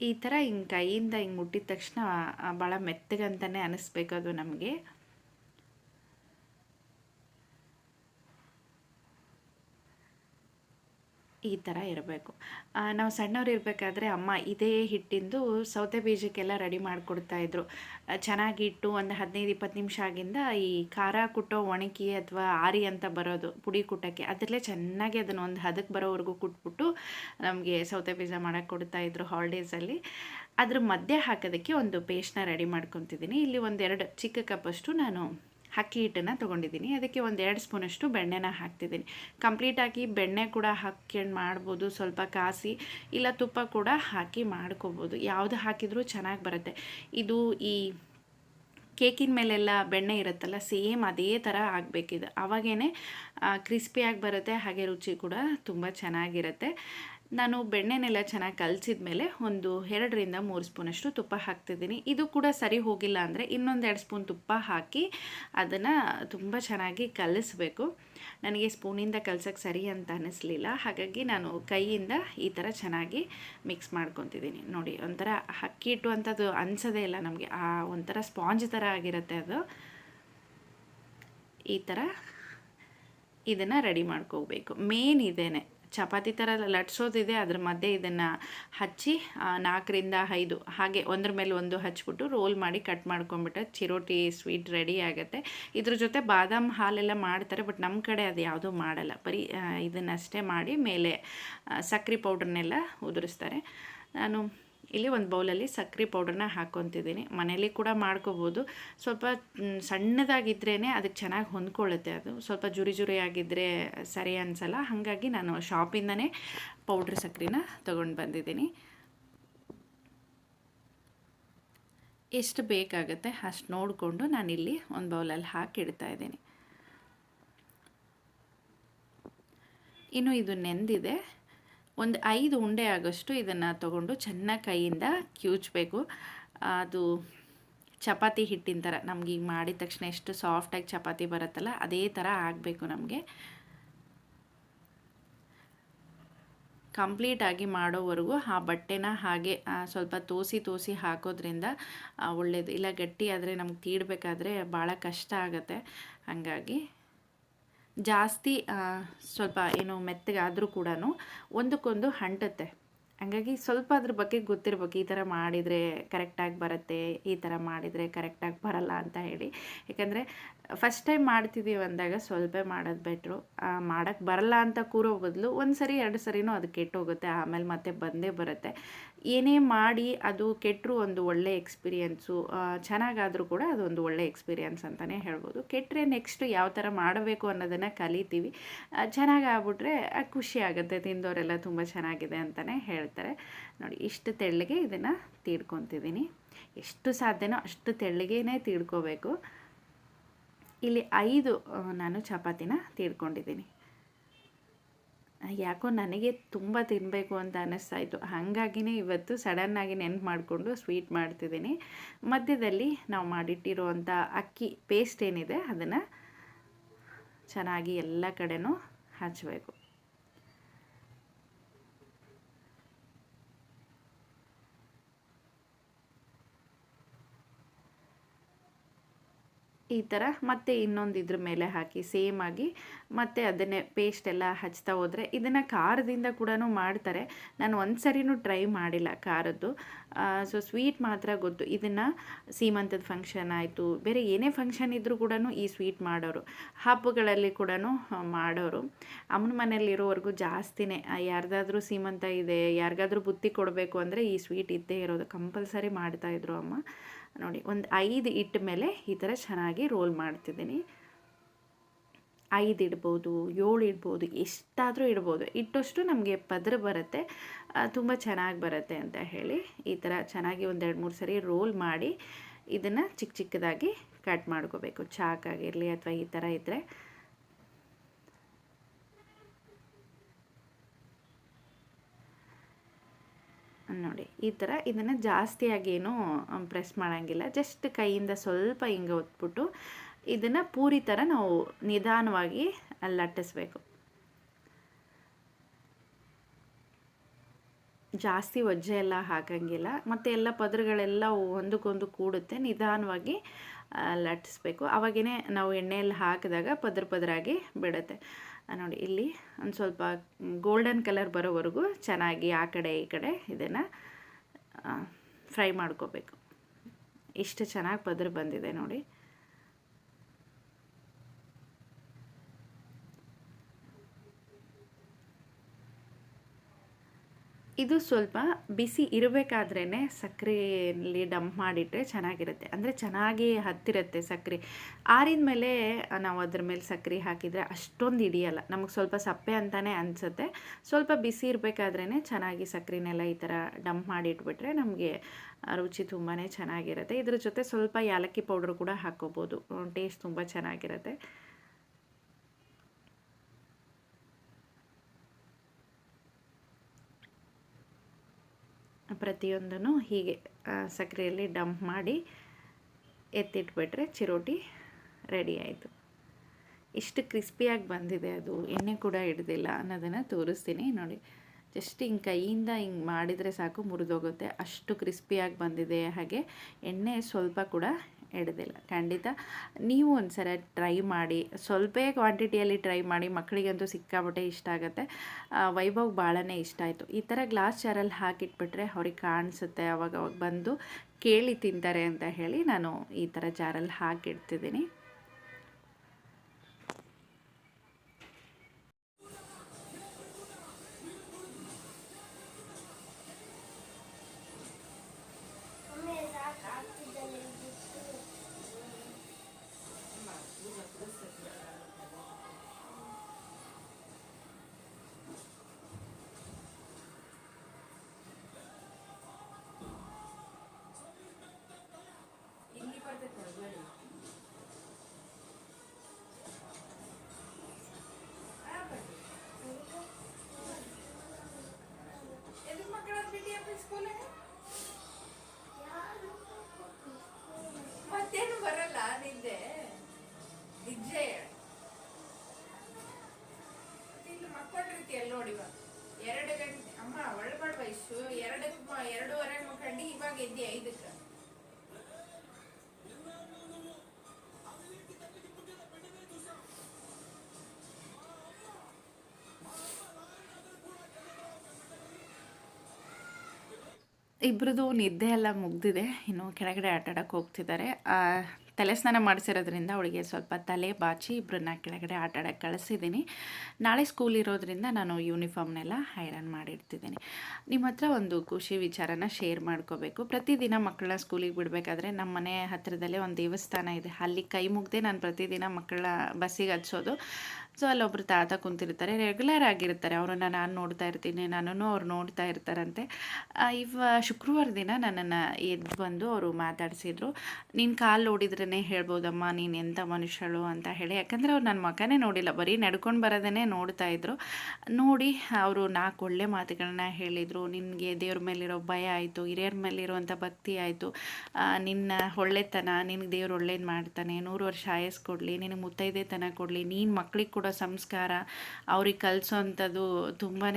ಈ ಥರ ಹಿಂಗೆ ಕೈಯಿಂದ ಹಿಂಗೆ ಮುಟ್ಟಿದ ತಕ್ಷಣ ಭಾಳ ಮೆತ್ತಗಂತಲೇ ಅನ್ನಿಸ್ಬೇಕು ಅದು ನಮಗೆ. ಈ ಥರ ಇರಬೇಕು. ನಾವು ಸಣ್ಣವ್ರು ಇರಬೇಕಾದ್ರೆ ಅಮ್ಮ ಇದೇ ಹಿಟ್ಟಿಂದು ಸೌತೆ ಬೀಜಕ್ಕೆಲ್ಲ ರೆಡಿ ಮಾಡಿಕೊಡ್ತಾಯಿದ್ರು ಚೆನ್ನಾಗಿ ಇಟ್ಟು ಒಂದು ಹದಿನೈದು, ಇಪ್ಪತ್ತು ನಿಮಿಷ ಆಗಿಂದ ಈ ಖಾರ ಕುಟ್ಟೋ ಒಣಕಿ ಅಥವಾ ಆರಿ ಅಂತ ಬರೋದು ಪುಡಿ ಕುಟ್ಟೋಕ್ಕೆ ಅದರಲ್ಲೇ ಚೆನ್ನಾಗಿ ಅದನ್ನು ಒಂದು ಹದಕ್ಕೆ ಬರೋವರೆಗೂ ಕುಟ್ಬಿಟ್ಟು ನಮಗೆ ಸೌತೆ ಬೀಜ ಮಾಡೋಕ್ಕೆ ಕೊಡ್ತಾಯಿದ್ರು ಹಾಲಿಡೇಸಲ್ಲಿ ಅದ್ರ ಮಧ್ಯೆ ಹಾಕೋದಕ್ಕೆ ಒಂದು ಪೇಸ್ಟ್ನ ರೆಡಿ ಮಾಡ್ಕೊತಿದ್ದೀನಿ. ಇಲ್ಲಿ ಒಂದೆರಡು ಚಿಕ್ಕ ಕಪ್ಪಷ್ಟು ನಾನು ಅಕ್ಕಿ ಹಿಟ್ಟನ್ನು ತೊಗೊಂಡಿದ್ದೀನಿ. ಅದಕ್ಕೆ ಒಂದು ಎರಡು ಸ್ಪೂನಷ್ಟು ಬೆಣ್ಣೆನ ಹಾಕ್ತಿದ್ದೀನಿ. ಕಂಪ್ಲೀಟಾಗಿ ಬೆಣ್ಣೆ ಕೂಡ ಹಾಕ್ಕೊಂಡು ಮಾಡ್ಬೋದು. ಸ್ವಲ್ಪ ಕಾಸಿ ಇಲ್ಲ ತುಪ್ಪ ಕೂಡ ಹಾಕಿ ಮಾಡ್ಕೋಬೋದು. ಯಾವುದು ಹಾಕಿದರೂ ಚೆನ್ನಾಗಿ ಬರುತ್ತೆ. ಇದು ಈ ಕೇಕಿನ ಮೇಲೆಲ್ಲ ಬೆಣ್ಣೆ ಇರುತ್ತಲ್ಲ, ಸೇಮ್ ಅದೇ ಥರ ಆಗಬೇಕಿದೆ. ಅವಾಗೇ ಕ್ರಿಸ್ಪಿಯಾಗಿ ಬರುತ್ತೆ, ಹಾಗೆ ರುಚಿ ಕೂಡ ತುಂಬ ಚೆನ್ನಾಗಿರುತ್ತೆ. ನಾನು ಬೆಣ್ಣೆನೆಲ್ಲ ಚೆನ್ನಾಗಿ ಕಲಸಿದ ಮೇಲೆ ಒಂದು ಎರಡರಿಂದ ಮೂರು ಸ್ಪೂನಷ್ಟು ತುಪ್ಪ ಹಾಕ್ತಿದ್ದೀನಿ. ಇದು ಕೂಡ ಸರಿ ಹೋಗಿಲ್ಲ ಅಂದರೆ ಇನ್ನೊಂದು ಸ್ಪೂನ್ ತುಪ್ಪ ಹಾಕಿ ಅದನ್ನು ತುಂಬ ಚೆನ್ನಾಗಿ ಕಲಿಸ್ಬೇಕು. ನನಗೆ ಸ್ಪೂನಿಂದ ಕಲ್ಸೋಕ್ಕೆ ಸರಿ ಅಂತ ಅನ್ನಿಸ್ಲಿಲ್ಲ ಹಾಗಾಗಿ ನಾನು ಕೈಯಿಂದ ಈ ಥರ ಚೆನ್ನಾಗಿ ಮಿಕ್ಸ್ ಮಾಡ್ಕೊತಿದ್ದೀನಿ. ನೋಡಿ, ಒಂಥರ ಅಕ್ಕಿ ಇಟ್ಟು ಅಂಥದ್ದು ಅನ್ಸೋದೇ ಇಲ್ಲ ನಮಗೆ. ಆ ಒಂಥರ ಸ್ಪಾಂಜ್ ಥರ ಆಗಿರುತ್ತೆ ಅದು. ಈ ಥರ ಇದನ್ನು ರೆಡಿ ಮಾಡ್ಕೋಬೇಕು. ಮೇನ್ ಇದೇನೆ. ಚಪಾತಿ ಥರ ಲಟ್ಸೋದಿದೆ, ಅದ್ರ ಮಧ್ಯೆ ಇದನ್ನು ಹಚ್ಚಿ ನಾಲ್ಕರಿಂದ ಐದು, ಹಾಗೆ ಒಂದ್ರ ಮೇಲೆ ಒಂದು ಹಚ್ಬಿಟ್ಟು ರೋಲ್ ಮಾಡಿ ಕಟ್ ಮಾಡ್ಕೊಂಬಿಟ್ರೆ ಚಿರೋಟಿ ಸ್ವೀಟ್ ರೆಡಿ ಆಗುತ್ತೆ. ಇದ್ರ ಜೊತೆ ಬಾದಾಮ್ ಹಾಲೆಲ್ಲ ಮಾಡ್ತಾರೆ, ಬಟ್ ನಮ್ಮ ಕಡೆ ಅದು ಯಾವುದೂ ಮಾಡಲ್ಲ. ಬರೀ ಇದನ್ನಷ್ಟೇ ಮಾಡಿ ಮೇಲೆ ಸಕ್ಕರೆ ಪೌಡ್ರನ್ನೆಲ್ಲ ಉದುರಿಸ್ತಾರೆ. ನಾನು ಇಲ್ಲಿ ಒಂದು ಬೌಲಲ್ಲಿ ಸಕ್ಕರೆ ಪೌಡ್ರನ್ನ ಹಾಕ್ಕೊತಿದ್ದೀನಿ ಮನೇಲಿ ಕೂಡ ಮಾಡ್ಕೋಬೋದು. ಸ್ವಲ್ಪ ಸಣ್ಣದಾಗಿದ್ರೇ ಅದಕ್ಕೆ ಚೆನ್ನಾಗಿ ಹೊಂದ್ಕೊಳ್ಳುತ್ತೆ ಅದು. ಸ್ವಲ್ಪ ಜುರಿ ಜುರಿ ಆಗಿದ್ದರೆ ಸರಿ ಅನಿಸಲ್ಲ. ಹಾಗಾಗಿ ನಾನು ಶಾಪಿಂದನೇ ಪೌಡ್ರ್ ಸಕ್ಕರೆನ ತೊಗೊಂಡು ಬಂದಿದ್ದೀನಿ. ಎಷ್ಟು ಬೇಕಾಗುತ್ತೆ ಅಷ್ಟು ನೋಡಿಕೊಂಡು ನಾನಿಲ್ಲಿ ಒಂದು ಬೌಲಲ್ಲಿ ಹಾಕಿ ಇಡ್ತಾ ಇದ್ದೀನಿ. ಇನ್ನು ಇದು ನೆಂದಿದೆ. ಒಂದು ಐದು ಉಂಡೆ ಆಗೋಷ್ಟು ಇದನ್ನು ತಗೊಂಡು ಚೆನ್ನಾಗಿ ಕೈಯಿಂದ ಕಿವುಚಬೇಕು ಅದು ಚಪಾತಿ ಹಿಟ್ಟಿನ ಥರ, ನಮ್ಗೆ ಈಗ ಮಾಡಿದ ತಕ್ಷಣ ಎಷ್ಟು ಸಾಫ್ಟಾಗಿ ಚಪಾತಿ ಬರುತ್ತಲ್ಲ ಅದೇ ಥರ ಆಗಬೇಕು ನಮಗೆ. ಕಂಪ್ಲೀಟಾಗಿ ಮಾಡೋವರೆಗೂ ಆ ಬಟ್ಟೆನ ಹಾಗೆ ಸ್ವಲ್ಪ ತೋಸಿ ತೋಸಿ ಹಾಕೋದ್ರಿಂದ ಒಳ್ಳೆಯದು ಇಲ್ಲ ಗಟ್ಟಿ ಆದರೆ ನಮ್ಗೆ ತೀಡಬೇಕಾದ್ರೆ ಭಾಳ ಕಷ್ಟ ಆಗುತ್ತೆ. ಹಾಗಾಗಿ ಜಾಸ್ತಿ ಸ್ವಲ್ಪ ಏನು ಮೆತ್ತಗಾದರೂ ಕೂಡ ಒಂದಕ್ಕೊಂದು ಅಂಟುತ್ತೆ ಹಂಗಾಗಿ ಸ್ವಲ್ಪ ಅದ್ರ ಬಗ್ಗೆ ಗೊತ್ತಿರ್ಬೇಕು, ಈ ಥರ ಮಾಡಿದರೆ ಕರೆಕ್ಟಾಗಿ ಬರುತ್ತೆ, ಈ ಥರ ಮಾಡಿದರೆ ಕರೆಕ್ಟಾಗಿ ಬರಲ್ಲ ಅಂತ ಹೇಳಿ. ಯಾಕಂದರೆ ಫಸ್ಟ್ ಟೈಮ್ ಮಾಡ್ತಿದ್ದೀವಿ ಅಂದಾಗ ಸ್ವಲ್ಪ ಮಾಡೋದು ಬೆಟ್ರು ಮಾಡೋಕ್ಕೆ ಬರಲ್ಲ ಅಂತ ಕೂರೋ ಬದಲು ಒಂದು ಸರಿ ಎರಡು ಸರಿನೂ ಅದು ಕೆಟ್ಟೋಗುತ್ತೆ, ಆಮೇಲೆ ಮತ್ತೆ ಬಂದೇ ಬರುತ್ತೆ. ಏನೇ ಮಾಡಿ ಅದು ಕೆಟ್ಟರು ಒಂದು ಒಳ್ಳೆ ಎಕ್ಸ್ಪೀರಿಯೆನ್ಸು ಚೆನ್ನಾಗಾದರೂ ಕೂಡ ಅದೊಂದು ಒಳ್ಳೆ ಎಕ್ಸ್ಪೀರಿಯೆನ್ಸ್ ಅಂತಲೇ ಹೇಳ್ಬೋದು. ಕೆಟ್ಟರೆ ನೆಕ್ಸ್ಟ್ ಯಾವ ಥರ ಮಾಡಬೇಕು ಅನ್ನೋದನ್ನು ಕಲಿತೀವಿ. ಚೆನ್ನಾಗಿ ಆಗ್ಬಿಟ್ರೆ ಖುಷಿ ಆಗುತ್ತೆ ತಿಂದವರೆಲ್ಲ ತುಂಬ ಚೆನ್ನಾಗಿದೆ ಅಂತಲೇ ಹೇಳ್ತಾರೆ. ನೋಡಿ, ಇಷ್ಟು ತೆಳ್ಳಗೆ ಇದನ್ನು ತೀಡ್ಕೊತಿದ್ದೀನಿ. ಎಷ್ಟು ಸಾಧ್ಯನೋ ಅಷ್ಟು ತೆಳ್ಳಗೇನೆ ತೀಡ್ಕೋಬೇಕು. ಇಲ್ಲಿ ಐದು ನಾನು ಚಪಾತಿನ ತೀಡ್ಕೊಂಡಿದ್ದೀನಿ. ಯಾಕೋ ನನಗೆ ತುಂಬ ತಿನ್ನಬೇಕು ಅಂತ ಅನ್ನಿಸ್ತಾ ಇತ್ತು. ಹಾಗಾಗಿನೇ ಇವತ್ತು ಸಡನ್ನಾಗಿ ನೆನ್ಪು ಮಾಡಿಕೊಂಡು ಸ್ವೀಟ್ ಮಾಡ್ತಿದ್ದೀನಿ. ಮಧ್ಯದಲ್ಲಿ ನಾವು ಮಾಡಿಟ್ಟಿರುವಂಥ ಅಕ್ಕಿ ಪೇಸ್ಟ್ ಏನಿದೆ, ಅದನ್ನು ಚೆನ್ನಾಗಿ ಎಲ್ಲ ಕಡೆನೂ ಹಚ್ಚಬೇಕು ಈ ಥರ ಮತ್ತೆ ಇನ್ನೊಂದು ಇದ್ರ ಮೇಲೆ ಹಾಕಿ ಸೇಮ್ ಆಗಿ ಮತ್ತೆ ಅದನ್ನೇ ಪೇಸ್ಟ್ ಎಲ್ಲ ಹಚ್ತಾ ಹೋದರೆ ಇದನ್ನು ಖಾರದಿಂದ ಕೂಡ ಮಾಡ್ತಾರೆ. ನಾನು ಒಂದು ಸರಿನೂ ಟ್ರೈ ಮಾಡಿಲ್ಲ ಖಾರದ್ದು. ಸೊ ಸ್ವೀಟ್ ಮಾತ್ರ ಗೊತ್ತು. ಇದನ್ನು ಸೀಮಂತದ ಫಂಕ್ಷನ್ ಆಯಿತು. ಬೇರೆ ಏನೇ ಫಂಕ್ಷನ್ ಇದ್ದರೂ ಕೂಡ ಈ ಸ್ವೀಟ್ ಮಾಡೋರು. ಹಬ್ಬಗಳಲ್ಲಿ ಕೂಡ ಮಾಡೋರು. ಅಮ್ಮನ ಮನೆಯಲ್ಲಿರೋವರೆಗೂ ಜಾಸ್ತಿನೇ. ಯಾರ್ದಾದ್ರೂ ಸೀಮಂತ ಇದೆ, ಯಾರಿಗಾದ್ರೂ ಬುತ್ತಿ ಕೊಡಬೇಕು ಅಂದರೆ ಈ ಸ್ವೀಟ್ ಇದ್ದೇ ಇರೋದು. ಕಂಪಲ್ಸರಿ ಮಾಡ್ತಾಯಿದ್ರು ಅಮ್ಮ. ನೋಡಿ, ಒಂದು ಐದು ಇಟ್ಟ ಮೇಲೆ ಈ ಥರ ಚೆನ್ನಾಗಿ ರೋಲ್ ಮಾಡ್ತಿದ್ದೀನಿ. ಐದು ಇಡ್ಬೋದು, ಏಳು ಇಡ್ಬೋದು, ಎಷ್ಟಾದರೂ ಇಡ್ಬೋದು. ಇಟ್ಟಷ್ಟು ನಮಗೆ ಪದ್ರ ಬರುತ್ತೆ ತುಂಬ ಚೆನ್ನಾಗಿ ಬರುತ್ತೆ ಅಂತ ಹೇಳಿ ಈ ಥರ ಚೆನ್ನಾಗಿ ಒಂದೆರಡು ಮೂರು ಸರಿ ರೋಲ್ ಮಾಡಿ ಇದನ್ನು ಚಿಕ್ಕ ಚಿಕ್ಕದಾಗಿ ಕಟ್ ಮಾಡ್ಕೋಬೇಕು. ಚಾಕಾಗಿರಲಿ ಅಥವಾ ಈ ಥರ ಇದ್ದರೆ ನೋಡಿ, ಈ ಥರ ಇದನ್ನು ಜಾಸ್ತಿಯಾಗಿ ಏನು ಪ್ರೆಸ್ ಮಾಡೋಂಗಿಲ್ಲ. ಜಸ್ಟ್ ಕೈಯಿಂದ ಸ್ವಲ್ಪ ಹಿಂಗೆ ಒತ್ಬಿಟ್ಟು ಇದನ್ನು ಪೂರಿ ಥರ ನಾವು ನಿಧಾನವಾಗಿ ಲಟ್ಟಿಸ್ಬೇಕು. ಜಾಸ್ತಿ ಒಜ್ಜೆ ಎಲ್ಲ ಹಾಕಂಗಿಲ್ಲ. ಮತ್ತು ಎಲ್ಲ ಪದರುಗಳೆಲ್ಲ ಒಂದಕ್ಕೊಂದು ಕೂಡುತ್ತೆ. ನಿಧಾನವಾಗಿ ಲಟ್ಟಿಸ್ಬೇಕು. ಅವಾಗೇ ನಾವು ಎಣ್ಣೆಯಲ್ಲಿ ಹಾಕಿದಾಗ ಪದ್ರ ಪದರಾಗಿ ಬಿಡುತ್ತೆ. ನೋಡಿ, ಇಲ್ಲಿ ಒಂದು ಸ್ವಲ್ಪ ಗೋಲ್ಡನ್ ಕಲರ್ ಬರೋವರೆಗೂ ಚೆನ್ನಾಗಿ ಆ ಕಡೆ ಈ ಕಡೆ ಇದನ್ನು ಫ್ರೈ ಮಾಡ್ಕೋಬೇಕು. ಇಷ್ಟು ಚೆನ್ನಾಗಿ ಪದರು ಬಂದಿದೆ ನೋಡಿ. ಇದು ಸ್ವಲ್ಪ ಬಿಸಿ ಇರಬೇಕಾದ್ರೇ ಸಕ್ಕರೆಯಲ್ಲಿ ಡಂಪ್ ಮಾಡಿಟ್ಟರೆ ಚೆನ್ನಾಗಿರುತ್ತೆ. ಅಂದರೆ ಚೆನ್ನಾಗಿ ಹತ್ತಿರುತ್ತೆ ಸಕ್ಕರೆ ಆರಿದ ಮೇಲೆ ನಾವು ಅದ್ರ ಮೇಲೆ ಸಕ್ಕರೆ ಹಾಕಿದರೆ ಅಷ್ಟೊಂದು ಹಿಡಿಯಲ್ಲ. ನಮಗೆ ಸ್ವಲ್ಪ ಸಪ್ಪೆ ಅಂತಲೇ ಅನಿಸುತ್ತೆ. ಸ್ವಲ್ಪ ಬಿಸಿ ಇರಬೇಕಾದ್ರೇ ಚೆನ್ನಾಗಿ ಸಕ್ಕರೆನೆಲ್ಲ ಈ ಥರ ಡಂಪ್ ಮಾಡಿಟ್ಬಿಟ್ರೆ ನಮಗೆ ರುಚಿ ತುಂಬಾ ಚೆನ್ನಾಗಿರುತ್ತೆ. ಇದ್ರ ಜೊತೆ ಸ್ವಲ್ಪ ಯಾಲಕ್ಕಿ ಪೌಡ್ರ್ ಕೂಡ ಹಾಕ್ಕೋಬೋದು ಟೇಸ್ಟ್ ತುಂಬ ಚೆನ್ನಾಗಿರುತ್ತೆ. ಪ್ರತಿಯೊಂದನ್ನು ಹೀಗೆ ಸಕ್ಕರೆಯಲ್ಲಿ ಡಂಪ್ ಮಾಡಿ ಎತ್ತಿಟ್ಬಿಟ್ರೆ ಚಿರೋಟಿ ರೆಡಿ ಆಯಿತು. ಇಷ್ಟು ಕ್ರಿಸ್ಪಿಯಾಗಿ ಬಂದಿದೆ ಅದು. ಎಣ್ಣೆ ಕೂಡ ಹಿಡ್ದಿಲ್ಲ ಅನ್ನೋದನ್ನು ತೋರಿಸ್ತೀನಿ. ನೋಡಿ ಜಸ್ಟ್ ಹಿಂಗೆ ಕೈಯಿಂದ ಹಿಂಗೆ ಮಾಡಿದರೆ ಸಾಕು ಮುರಿದೋಗುತ್ತೆ. ಅಷ್ಟು ಕ್ರಿಸ್ಪಿಯಾಗಿ ಬಂದಿದೆ. ಹಾಗೆ ಎಣ್ಣೆ ಸ್ವಲ್ಪ ಕೂಡ ಹಿಡ್ದಿಲ್ಲ. ಖಂಡಿತ. ನೀವು ಒಂದು ಸಲ ಟ್ರೈ ಮಾಡಿ, ಸ್ವಲ್ಪ ಕ್ವಾಂಟಿಟಿಯಲ್ಲಿ ಟ್ರೈ ಮಾಡಿ ಮಕ್ಕಳಿಗಂತೂ ಸಿಕ್ಕಾಬಿಟ್ಟೆ ಇಷ್ಟ ಆಗುತ್ತೆ. ವೈಭವ್ ಭಾಳನೇ ಇಷ್ಟ ಆಯಿತು. ಈ ಥರ ಗ್ಲಾಸ್ ಚಾರಲ್ಲಿ ಹಾಕಿಟ್ಬಿಟ್ರೆ ಅವ್ರಿಗೆ ಕಾಣಿಸುತ್ತೆ ಅವಾಗ ಅವಾಗ ಬಂದು ಕೇಳಿ ತಿಂತಾರೆ ಅಂತ ಹೇಳಿ ನಾನು ಈ ಥರ ಜಾರಲ್ಲಿ ಹಾಕಿಡ್ತಿದ್ದೀನಿ. ಸ್ಕೂಲಿಗೆ ಮತ್ತೇನು ಬರಲ್ಲ ನಿದ್ದೆ ಇವಾಗ ಎರಡು ಗಂಟೆ ಅಮ್ಮ ಒಳ್ಳೆ ಮಾಡ್ಬೈಸು ಎರಡು ಎರಡೂವರೆ ಮಕ್ಕಂಡು ಇವಾಗ ಎದ್ದೆ ಐದಕ್ಕೆ. ಇಬ್ಬರದು ನಿದ್ದೆ ಎಲ್ಲ ಮುಗ್ದಿದೆ. ಇನ್ನು ಕೆಳಗಡೆ ಆಟ ಆಡೋಕ್ಕೆ ಹೋಗ್ತಿದ್ದಾರೆ. ತಲೆ ಸ್ನಾನ ಮಾಡಿಸಿರೋದ್ರಿಂದ ಅವಳಿಗೆ ಸ್ವಲ್ಪ ತಲೆ ಬಾಚಿ ಇಬ್ಬರನ್ನ ಕೆಳಗಡೆ ಆಟ ಆಡೋಕ್ಕೆ ಕಳಿಸಿದ್ದೀನಿ. ನಾಳೆ ಸ್ಕೂಲ್ ಇರೋದ್ರಿಂದ ನಾನು ಯೂನಿಫಾರ್ಮ್ನೆಲ್ಲ ಐರನ್ ಮಾಡಿರ್ತಿದ್ದೀನಿ ನಿಮ್ಮ ಹತ್ರ ಒಂದು ಖುಷಿ ವಿಚಾರನ ಶೇರ್ ಮಾಡ್ಕೋಬೇಕು. ಪ್ರತಿದಿನ ಮಕ್ಕಳನ್ನ ಸ್ಕೂಲಿಗೆ ಬಿಡಬೇಕಾದ್ರೆ ನಮ್ಮ ಮನೆ ಹತ್ತಿರದಲ್ಲೇ ಒಂದು ದೇವಸ್ಥಾನ ಇದೆ. ಅಲ್ಲಿ ಕೈ ಮುಗ್ದೆ ನಾನು ಪ್ರತಿದಿನ ಮಕ್ಕಳ ಬಸ್ಸಿಗೆ ಹಚ್ಚೋದು ಸೊ ಅಲ್ಲೊಬ್ರು ತಾತ ಕುಂತಿರ್ತಾರೆ ರೆಗ್ಯುಲರ್ ಆಗಿರ್ತಾರೆ. ಅವರನ್ನು ನಾನು ನೋಡ್ತಾ ಇರ್ತೀನಿ ನಾನು ಅವ್ರು ನೋಡ್ತಾ ಇರ್ತಾರಂತೆ. ಇವ ಶುಕ್ರವಾರ ದಿನ ನನ್ನನ್ನು ಎದ್ದು ಬಂದು ಅವರು ಮಾತಾಡಿಸಿದ್ರು. ನೀನು ಕಾಲು ನೋಡಿದ್ರೇ ಹೇಳ್ಬೋದಮ್ಮ, ನೀನು ಎಂಥ ಮನುಷ್ಯಳು? ಅಂತ ಹೇಳಿ. ಯಾಕಂದರೆ ಅವ್ರು ನನ್ನ ಮಗನೇ ನೋಡಿಲ್ಲ. ಬರೀ ನಡ್ಕೊಂಡು ಬರೋದೇ ನೋಡ್ತಾ ಇದ್ರು. ನೋಡಿ, ಅವರು ನಾಲ್ಕು ಒಳ್ಳೆ ಮಾತುಗಳನ್ನ ಹೇಳಿದರು. ನಿನಗೆ ದೇವ್ರ ಮೇಲಿರೋ ಭಯ ಆಯಿತು, ಹಿರಿಯರ ಮೇಲಿರುವಂಥ ಭಕ್ತಿ ಆಯಿತು. ನಿನ್ನ ಒಳ್ಳೆತನ, ನಿನಗೆ ದೇವ್ರು ಒಳ್ಳೇದು ಮಾಡ್ತಾನೆ. ನೂರು ವರ್ಷ ಆಯಸ್ ಕೊಡಲಿ, ನಿನಗೆ ಮುತ್ತೈದೆತನ ಕೊಡಲಿ, ನೀನು ಮಕ್ಳಿಗೆ ಕೂಡ ಸಂಸ್ಕಾರ, ಅವ್ರಿಗೆ ಕಲಿಸೋವಂಥದ್ದು ತುಂಬಾ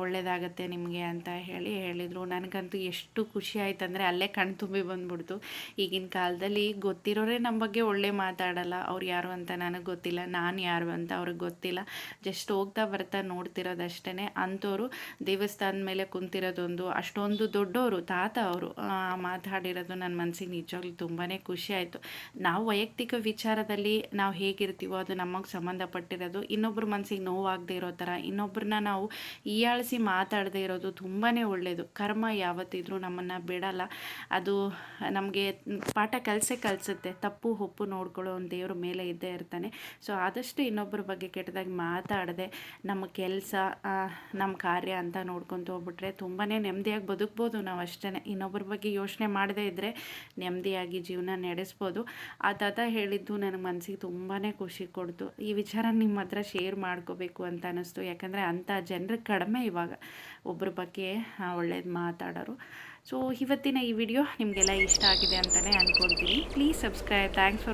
ಒಳ್ಳೆಯದಾಗತ್ತೆ ನಿಮಗೆ ಅಂತ ಹೇಳಿ ಹೇಳಿದರು. ನನಗಂತೂ ಎಷ್ಟು ಖುಷಿ ಆಯ್ತು ಅಂದರೆ ಅಲ್ಲೇ ಕಣ್ತುಂಬಿ ಬಂದ್ಬಿಡ್ತು. ಈಗಿನ ಕಾಲದಲ್ಲಿ ಗೊತ್ತಿರೋರೇ ನಮ್ಮ ಬಗ್ಗೆ ಒಳ್ಳೆ ಮಾತಾಡಲ್ಲ. ಅವ್ರು ಯಾರು ಅಂತ ನನಗೆ ಗೊತ್ತಿಲ್ಲ, ನಾನು ಯಾರು ಅಂತ ಅವ್ರಿಗೆ ಗೊತ್ತಿಲ್ಲ. ಜಸ್ಟ್ ಹೋಗ್ತಾ ಬರ್ತಾ ನೋಡ್ತಿರೋದಷ್ಟೇ ಅಂಥವ್ರು ದೇವಸ್ಥಾನದ ಮೇಲೆ ಕುಂತಿರೋದೊಂದು, ಅಷ್ಟೊಂದು ದೊಡ್ಡವರು ತಾತ ಅವರು ಮಾತಾಡಿರೋದು ನನ್ನ ಮನಸ್ಸಿಗೆ ನಿಜವಾಗ್ಲೂ ತುಂಬಾ ಖುಷಿ ಆಯಿತು. ನಾವು ವೈಯಕ್ತಿಕ ವಿಚಾರದಲ್ಲಿ ನಾವು ಹೇಗಿರ್ತೀವೋ ಅದು ನಮಗೆ ಸಂಬಂಧಪಟ್ಟಿರೋದು. ಇನ್ನೊಬ್ಬರ ಮನಸ್ಸಿಗೆ ನೋವಾಗದೇ ಇರೋ ಥರ ಇನ್ನೊಬ್ಬರನ್ನ ನಾವು ಹೀಯಾಳಿಸಿ ಮಾತಾಡದೇ ಇರೋದು ತುಂಬಾ ಒಳ್ಳೆಯದು ಕರ್ಮ ಯಾವತ್ತಿದ್ರೂ ನಮ್ಮನ್ನು ಬಿಡಲ್ಲ. ಅದು ನಮಗೆ ಪಾಠ ಕಲಿಸೇ ಕಲಿಸುತ್ತೆ. ತಪ್ಪು ಹೊಪ್ಪು ನೋಡ್ಕೊಳ್ಳೋ ಒಂದು ದೇವ್ರ ಮೇಲೆ ಇದ್ದೇ ಇರ್ತಾನೆ. ಸೊ, ಆದಷ್ಟು ಇನ್ನೊಬ್ಬರ ಬಗ್ಗೆ ಕೆಟ್ಟದಾಗಿ ಮಾತಾಡದೆ ನಮ್ಮ ಕೆಲಸ ನಮ್ಮ ಕಾರ್ಯ ಅಂತ ನೋಡ್ಕೊತ ಹೋಗ್ಬಿಟ್ರೆ ತುಂಬಾ ನೆಮ್ಮದಿಯಾಗಿ ಬದುಕ್ಬೋದು ನಾವು ಅಷ್ಟೇ ಇನ್ನೊಬ್ಬರ ಬಗ್ಗೆ ಯೋಚನೆ ಮಾಡದೇ ಇದ್ದರೆ ನೆಮ್ಮದಿಯಾಗಿ ಜೀವನ ನಡೆಸ್ಬೋದು. ಆ ತಾತ ಹೇಳಿದ್ದು ನನಗೆ ಮನಸ್ಸಿಗೆ ತುಂಬಾ ಖುಷಿ ಕೊಡ್ತು. ಈ ವಿಚಾರ ನಿಮ್ಮ ಹತ್ರ ಶೇರ್ ಮಾಡ್ಕೋಬೇಕು ಅಂತ ಅನ್ನಿಸ್ತು. ಯಾಕಂದರೆ ಅಂಥ ಜನರು ಕಡಿಮೆ ಇವಾಗ ಒಬ್ಬರ ಬಗ್ಗೆ ಒಳ್ಳೇದು ಮಾತಾಡೋರು. ಸೊ ಇವತ್ತಿನ ಈ ವಿಡಿಯೋ ನಿಮಗೆಲ್ಲ ಇಷ್ಟ ಆಗಿದೆ ಅಂತಲೇ ಅಂದ್ಕೊಳ್ತೀನಿ ಪ್ಲೀಸ್ ಸಬ್ಸ್ಕ್ರೈಬ್ ಥ್ಯಾಂಕ್ಸ್ ಫಾರ್